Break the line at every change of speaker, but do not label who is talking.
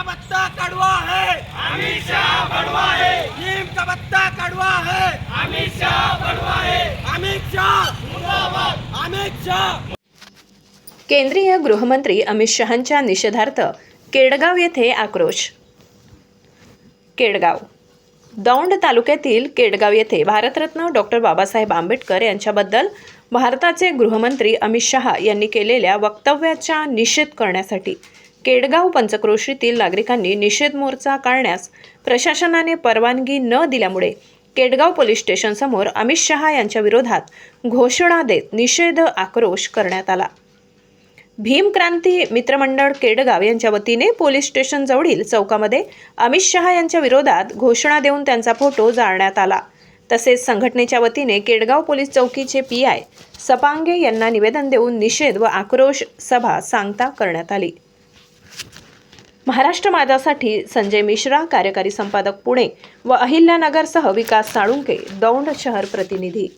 का बत्ता कड़वा है? अमित शाह बड़वा है। नीम का बत्ता कड़वा है। अमित शाह बड़वा है। अमित शाह। अमित शाह।
केंद्रीय गृहमंत्री अमित शहांच्या निषेधार्थ केडगाव येथे आक्रोश. केडगाव. दौंड तालुक्यातील केडगाव येथे भारतरत्न डॉक्टर बाबासाहेब आंबेडकर यांच्याबद्दल भारताचे गृहमंत्री अमित शहा यांनी केलेल्या वक्तव्याचा निषेध करण्यासाठी केडगाव पंचक्रोशीतील नागरिकांनी निषेध मोर्चा काढण्यास प्रशासनाने परवानगी न दिल्यामुळे केडगाव पोलीस स्टेशनसमोर अमित शहा यांच्या विरोधात घोषणा देत निषेध आक्रोश करण्यात आला. भीमक्रांती मित्रमंडळ केडगाव यांच्या वतीने पोलीस स्टेशन जवळील चौकामध्ये अमित शहा यांच्या विरोधात घोषणा देऊन त्यांचा फोटो जाळण्यात आला. तसेच संघटनेच्या वतीने केडगाव पोलीस चौकीचे पी आय सपांगे यांना निवेदन देऊन निषेध व आक्रोश सभा सांगता करण्यात आली. महाराष्ट्र माझासाठी संजय मिश्रा कार्यकारी संपादक पुणे व अहिल्यानगरसह विकास साळुंके दौंड शहर प्रतिनिधी